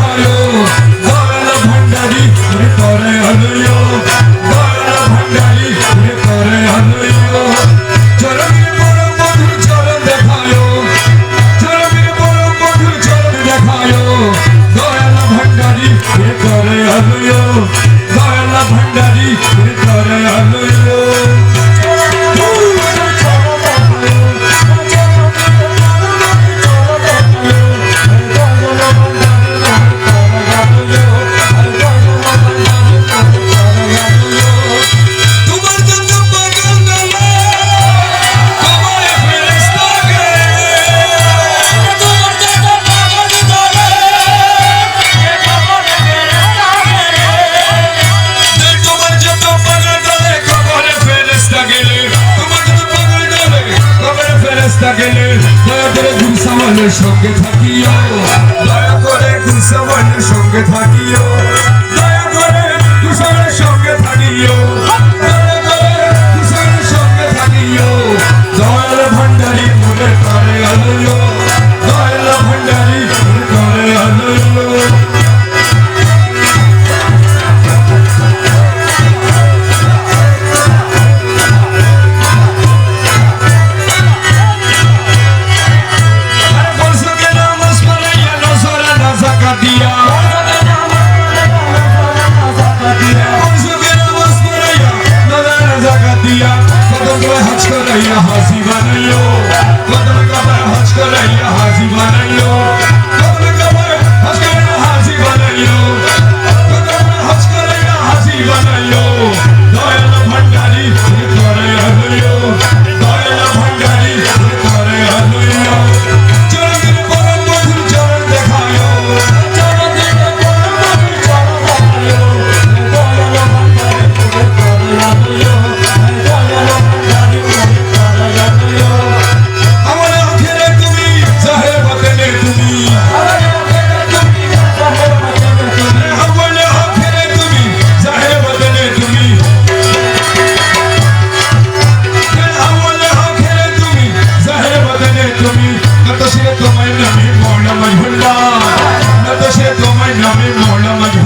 ভালো ভান্ডারি পরে হলো রাস্তা গেলে দয়া করে গুরুসামানের সঙ্গে থাকিও। দয়া করে গুরুসামানের সঙ্গে থাকিও। দয়া করে গুরুসামানের সঙ্গে থাকিও। করাইয়া হাসি বানাইও। কদম কাবার হজ করাইয়া হাসি বানাইও। কদম কাবার হজ করাইয়া হাসি বানাইও। কদম হজ করাইয়া হাসি বানাইও। Thank you very.